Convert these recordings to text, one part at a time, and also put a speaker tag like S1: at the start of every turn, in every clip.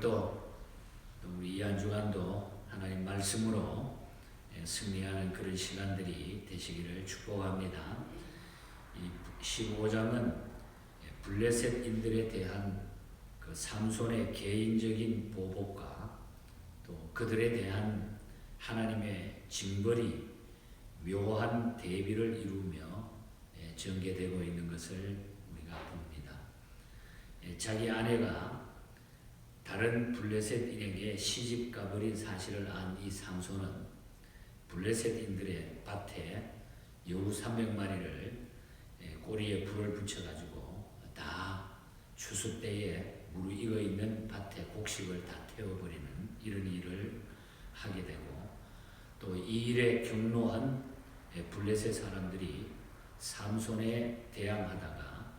S1: 또, 또 우리 이한 주간도 하나님 말씀으로 예, 승리하는 그런 시간들이 되시기를 축복합니다. 이 15장은 예, 블레셋인들에 대한 그 삼손의 개인적인 보복과 또 그들에 대한 하나님의 징벌이 묘한 대비를 이루며 예, 전개되고 있는 것을 우리가 봅니다. 예, 자기 아내가 다른 블레셋 인에게 시집 가버린 사실을 안이 삼손은 블레셋인들의 밭에 여우 300마리를 예, 꼬리에 불을 붙여가지고 다 추수 때에 무르익어 있는 밭에 곡식을 다 태워버리는 이런 일을 하게 되고 또 이 일에 경로한 예, 블레셋 사람들이 삼손에 대항하다가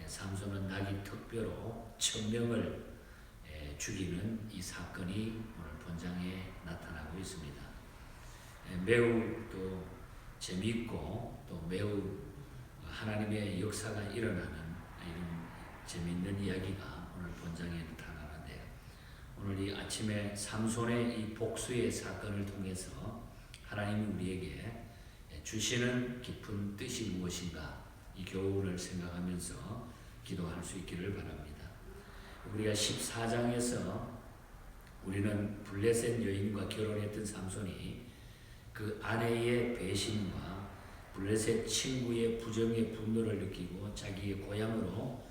S1: 예, 삼손은 나기 특별로 천명을 예, 죽이는 이 사건이 오늘 본장에 나타나고 있습니다. 예, 매우 또 재미있고 또 매우 하나님의 역사가 일어나는 이런 재미있는 이야기가 오늘 본장에 나타나는데 오늘 이 아침에 삼손의 이 복수의 사건을 통해서 하나님이 우리에게 주시는 깊은 뜻이 무엇인가 이 교훈을 생각하면서 기도할 수 있기를 바랍니다. 우리가 14장에서 우리는 블레셋 여인과 결혼했던 삼손이 그 아내의 배신과 블레셋 친구의 부정의 분노를 느끼고 자기의 고향으로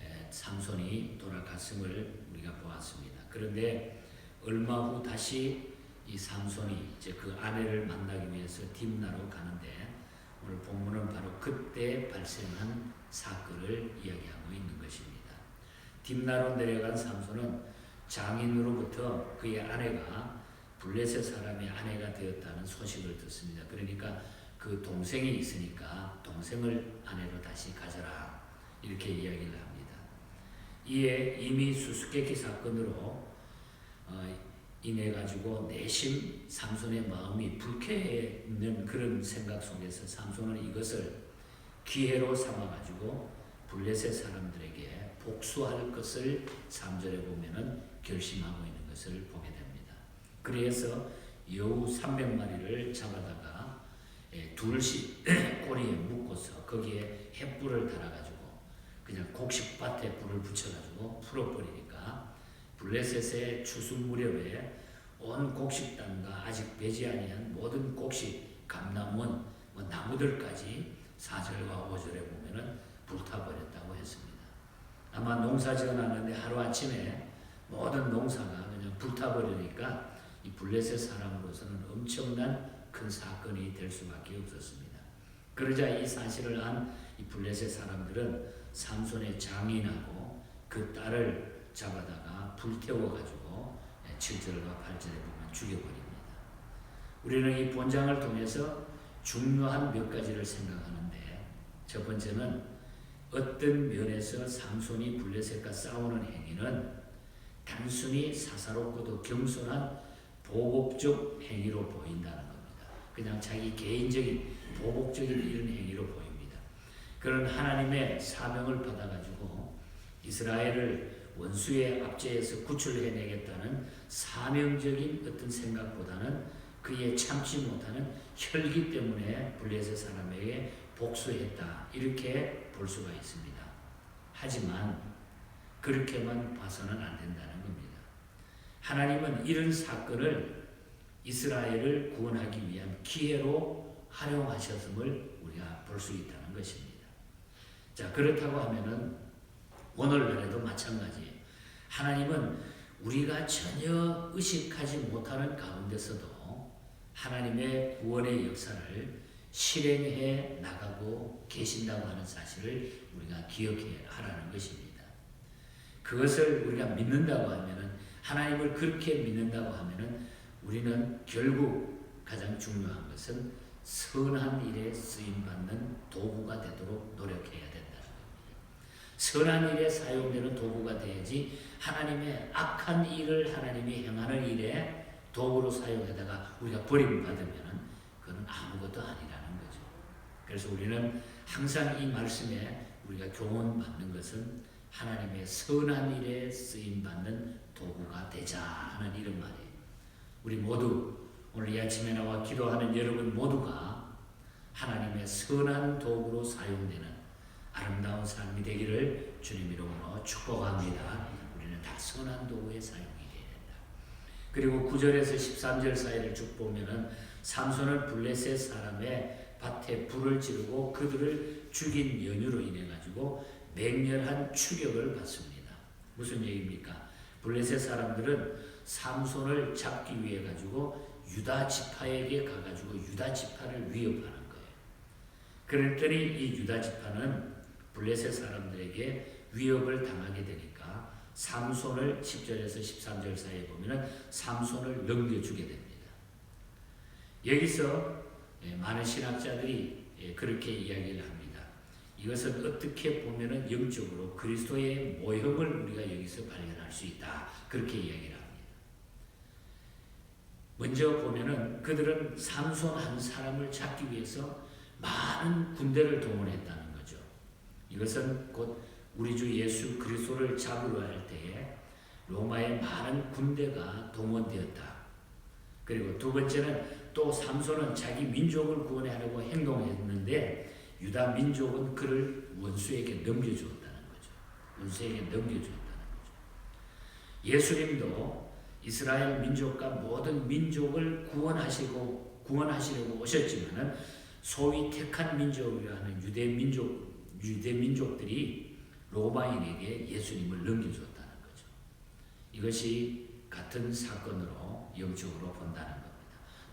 S1: 에, 삼손이 돌아갔음을 우리가 보았습니다. 그런데 얼마 후 다시 이 삼손이 이제 그 아내를 만나기 위해서 딥나로 가는데 오늘 본문은 바로 그때 발생한 사건을 이야기하고 있는 것입니다. 딥나로 내려간 삼손은 장인으로부터 그의 아내가 블레셋 사람의 아내가 되었다는 소식을 듣습니다. 그러니까 그 동생이 있으니까 동생을 아내로 다시 가져라 이렇게 이야기를 합니다. 이에 이미 수수께끼 사건으로 어, 인해 가지고 내심 삼손의 마음이 불쾌했는 그런 생각 속에서 삼손은 이것을 기회로 삼아 가지고 블레셋 사람들에게 복수할 것을 3절에 보면은 결심하고 있는 것을 보게 됩니다. 그래서 여우 300마리를 잡아다가 예, 둘씩 꼬리에 묶어서 거기에 햇불을 달아가지고 그냥 곡식밭에 불을 붙여가지고 풀어버리니까 블레셋의 추수 무렵에 온 곡식단과 아직 배지 아니한 모든 곡식, 감나무원, 뭐 나무들까지 4절과 5절에 보면은 불타버렸다고 했습니다. 아마 농사 지어놨는데 하루아침에 모든 농사가 그냥 불타버리니까 이 블레셋 사람으로서는 엄청난 큰 사건이 될 수밖에 없었습니다. 그러자 이 사실을 안 이 블레셋 사람들은 삼손의 장인하고 그 딸을 잡아다가 불태워가지고 7절과 8절에 보면 죽여버립니다. 우리는 이 본장을 통해서 중요한 몇 가지를 생각하는데 첫 번째는 어떤 면에서 삼손이 블레셋과 싸우는 행위는 단순히 사사롭고도 겸손한 보복적 행위로 보인다는 겁니다. 그냥 자기 개인적인 보복적인 이런 행위로 보입니다. 그런 하나님의 사명을 받아가지고 이스라엘을 원수의 압제에서 구출해내겠다는 사명적인 어떤 생각보다는 그의 참지 못하는 혈기 때문에 블레셋 사람에게 복수했다 이렇게 볼 수가 있습니다. 하지만 그렇게만 봐서는 안 된다는 겁니다. 하나님은 이런 사건을 이스라엘을 구원하기 위한 기회로 활용하셨음을 우리가 볼 수 있다는 것입니다. 자 그렇다고 하면은 오늘날에도 마찬가지예요. 하나님은 우리가 전혀 의식하지 못하는 가운데서도 하나님의 구원의 역사를 실행해 나가고 계신다고 하는 사실을 우리가 기억해 하라는 것입니다. 그것을 우리가 믿는다고 하면은 하나님을 그렇게 믿는다고 하면은 우리는 결국 가장 중요한 것은 선한 일에 쓰임 받는 도구가 되도록 노력해야 된다는 겁니다. 선한 일에 사용되는 도구가 돼야지 하나님의 악한 일을 하나님이 행하는 일에 도구로 사용하다가 우리가 버림받으면 그건 아무것도 아니라는 거죠. 그래서 우리는 항상 이 말씀에 우리가 교훈 받는 것은 하나님의 선한 일에 쓰임 받는 도구가 되자 하는 이런 말이에요. 우리 모두 오늘 이 아침에 나와 기도하는 여러분 모두가 하나님의 선한 도구로 사용되는 아름다운 삶이 되기를 주님 이름으로 축복합니다. 우리는 다 선한 도구에 사용이 되어야 된다. 그리고 9절에서 13절 사이를 쭉 보면은 삼손은 블레셋 사람의 밭에 불을 지르고 그들을 죽인 연유로 인해 가지고 맹렬한 추격을 받습니다. 무슨 얘기입니까? 블레셋 사람들은 삼손을 잡기 위해 가지고 유다 지파에게 가가지고 유다 지파를 위협하는 거예요. 그랬더니 이 유다 지파는 블레셋 사람들에게 위협을 당하게 되니까 삼손을 10절에서 13절 사이에 보면은 삼손을 넘겨주게 됩니다. 여기서 예, 많은 신학자들이 예, 그렇게 이야기를 합니다. 이것은 어떻게 보면은 영적으로 그리스도의 모형을 우리가 여기서 발견할 수 있다. 그렇게 이야기를 합니다. 먼저 보면은 그들은 삼손 한 사람을 잡기 위해서 많은 군대를 동원했다는 거죠. 이것은 곧 우리 주 예수 그리스도를 잡으러 할 때에 로마의 많은 군대가 동원되었다. 그리고 두 번째는 또 삼손은 자기 민족을 구원하려고 행동했는데 유다 민족은 그를 원수에게 넘겨주었다는 거죠. 원수에게 넘겨주었다는 거죠. 예수님도 이스라엘 민족과 모든 민족을 구원하시고 구원하시려고 오셨지만은 소위 택한 민족이라 하는 유대 민족 유대 민족들이 로마인에게 예수님을 넘겨주었다는 거죠. 이것이 같은 사건으로 영적으로 본다는 겁니다.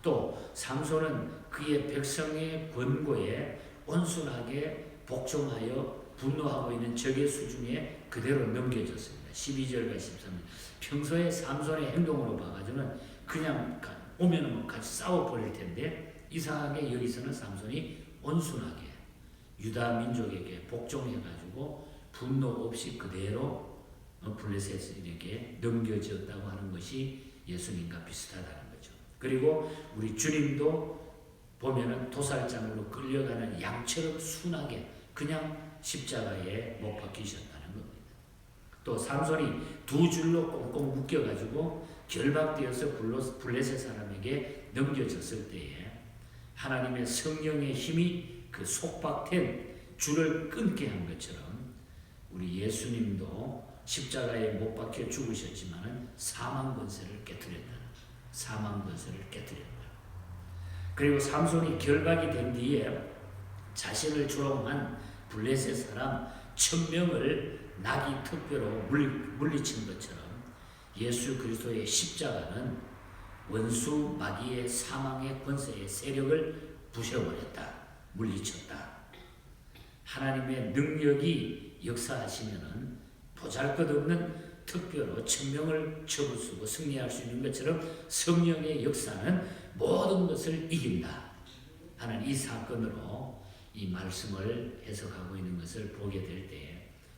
S1: 또 삼손은 그의 백성의 권고에 온순하게 복종하여 분노하고 있는 적의 수중에 그대로 넘겨졌습니다. 12절과 13절. 평소에 삼손의 행동으로 봐가지고는 그냥 오면은 뭐 같이 싸워버릴 텐데 이상하게 여기서는 삼손이 온순하게 유다 민족에게 복종해가지고 분노 없이 그대로 블레셋에게 넘겨졌다고 하는 것이 예수님과 비슷하다는 거죠. 그리고 우리 주님도 보면은 도살장으로 끌려가는 양처럼 순하게 그냥 십자가에 못 박히셨다는 겁니다. 또 삼손이 두 줄로 꽁꽁 묶여가지고 결박되어서 블레셋 사람에게 넘겨졌을 때에 하나님의 성령의 힘이 그 속박된 줄을 끊게 한 것처럼 우리 예수님도 십자가에 못 박혀 죽으셨지만은 사망 권세를 깨뜨렸다. 사망 권세를 깨뜨렸다. 그리고 삼손이 결박이 된 뒤에 자신을 조롱한 블레셋 사람 천명을 낙이 특별로 물리 친 것처럼 예수 그리스도의 십자가는 원수 마귀의 사망의 권세의 세력을 부셔버렸다. 물리쳤다. 하나님의 능력이 역사하시면은 보잘 것 없는 특별로 천명을 접어쓰고 승리할 수 있는 것처럼 성령의 역사는 모든 것을 이긴다 하는 이 사건으로 이 말씀을 해석하고 있는 것을 보게 될 때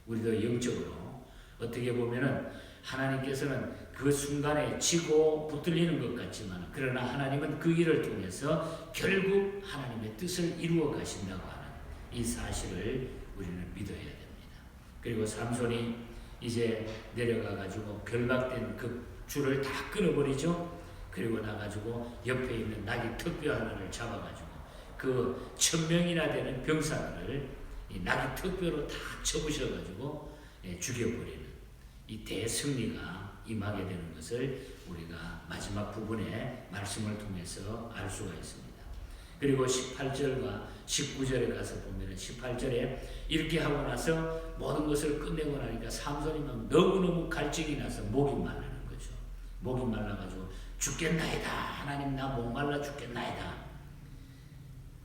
S1: 우리도 영적으로 어떻게 보면은 하나님께서는 그 순간에 지고 붙들리는 것 같지만 그러나 하나님은 그 일을 통해서 결국 하나님의 뜻을 이루어 가신다고 하는 이 사실을 우리는 믿어야 됩니다. 그리고 삼손이 이제 내려가 가지고 결박된 그 줄을 다 끊어버리죠. 그리고 나가지고 옆에 있는 낙이 특별 하나를 잡아가지고 그 천명이나 되는 병사들을 이 낙이 특별로 다 쳐부셔가지고 예, 죽여버리는 이 대승리가 임하게 되는 것을 우리가 마지막 부분의 말씀을 통해서 알 수가 있습니다. 그리고 18절과 19절에 가서 보면 18절에 이렇게 하고 나서 모든 것을 끝내고 나니까 삼손이 막 너무너무 갈증이 나서 목이 말라는 거죠. 목이 말라가지고 죽겠나이다. 하나님 나 목말라 죽겠나이다.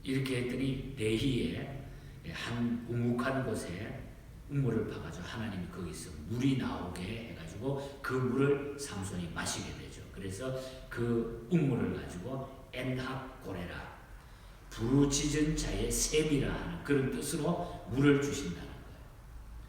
S1: 이렇게 했더니 내희에 한 우묵한 곳에 우물을 파가지고 하나님이 거기서 물이 나오게 해가지고 그 물을 삼손이 마시게 되죠. 그래서 그 우물을 가지고 엔합고레라 부르짖은 자의 셈이라 하는 그런 뜻으로 물을 주신다는 거예요.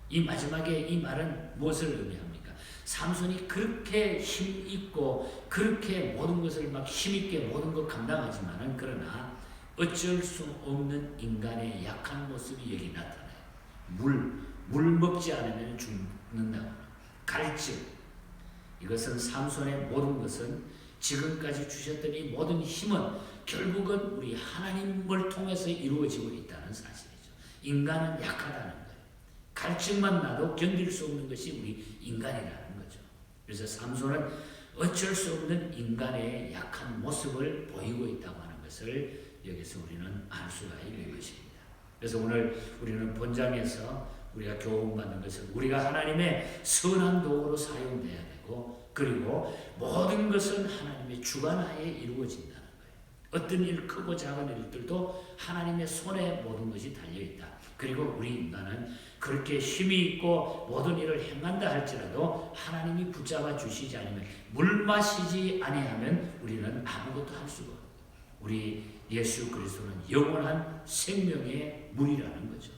S1: 이 마지막에 이 말은 무엇을 의미합니까? 삼손이 그렇게 힘 있고 그렇게 모든 것을 막 힘있게 모든 것 감당하지만은 그러나 어쩔 수 없는 인간의 약한 모습이 여기 나타나요. 물, 물 먹지 않으면 죽는다. 갈증. 이것은 삼손의 모든 것은 지금까지 주셨던 이 모든 힘은 결국은 우리 하나님을 통해서 이루어지고 있다는 사실이죠. 인간은 약하다는 거예요. 갈증만 나도 견딜 수 없는 것이 우리 인간이라는 거죠. 그래서 삼손은 어쩔 수 없는 인간의 약한 모습을 보이고 있다고 하는 것을 여기서 우리는 알 수가 있는 것입니다. 그래서 오늘 우리는 본장에서 우리가 교훈받는 것은 우리가 하나님의 선한 도구로 사용돼야 되고 그리고 모든 것은 하나님의 주관하에 이루어진다는 거예요. 어떤 일 크고 작은 일들도 하나님의 손에 모든 것이 달려 있다. 그리고 우리 인간은 그렇게 힘이 있고 모든 일을 행한다 할지라도 하나님이 붙잡아 주시지 않으면 물 마시지 아니하면 우리는 아무것도 할 수가 없고 우리 예수 그리스도는 영원한 생명의 물이라는 거죠.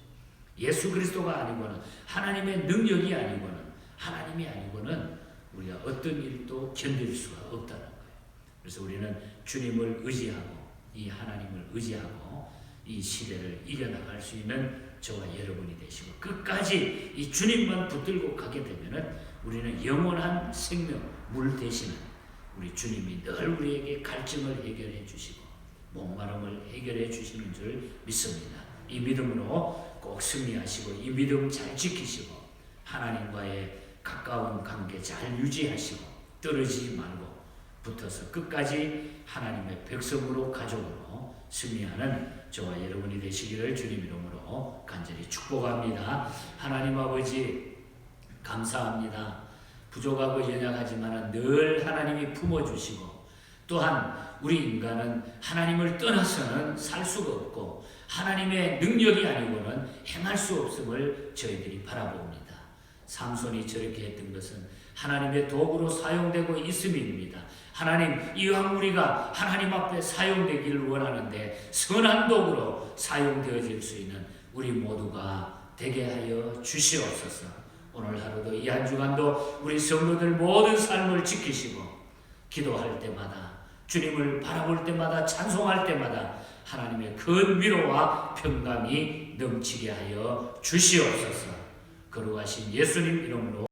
S1: 예수 그리스도가 아니고는 하나님의 능력이 아니고는 하나님이 아니고는 우리가 어떤 일도 견딜 수가 거예요. 그래서 우리는 주님을 의지하고 이 하나님을 의지하고 이 시대를 이겨나갈 수 있는 저와 여러분이 되시고 끝까지 이 주님만 붙들고 가게 되면은 우리는 영원한 생명 물 되시는 우리 주님이 늘 우리에게 갈증을 해결해 주시고 목마름을 해결해 주시는 줄 믿습니다. 이 믿음으로 꼭 승리하시고 이 믿음 잘 지키시고 하나님과의 가까운 관계 잘 유지하시고 떨어지지 말고 붙어서 끝까지 하나님의 백성으로 가족으로 승리하는 저와 여러분이 되시기를 주님 이름으로 간절히 축복합니다. 하나님 아버지 감사합니다. 부족하고 연약하지만 늘 하나님이 품어주시고 또한 우리 인간은 하나님을 떠나서는 살 수가 없고 하나님의 능력이 아니고는 행할 수 없음을 저희들이 바라봅니다. 삼손이 저렇게 했던 것은 하나님의 도구로 사용되고 있음입니다. 하나님, 이왕 우리가 하나님 앞에 사용되기를 원하는데 선한 도구로 사용되어질 수 있는 우리 모두가 되게 하여 주시옵소서. 오늘 하루도 이 한 주간도 우리 성도들 모든 삶을 지키시고 기도할 때마다 주님을 바라볼 때마다 찬송할 때마다 하나님의 큰 위로와 평강이 넘치게 하여 주시옵소서. 거룩하신 예수님 이름으로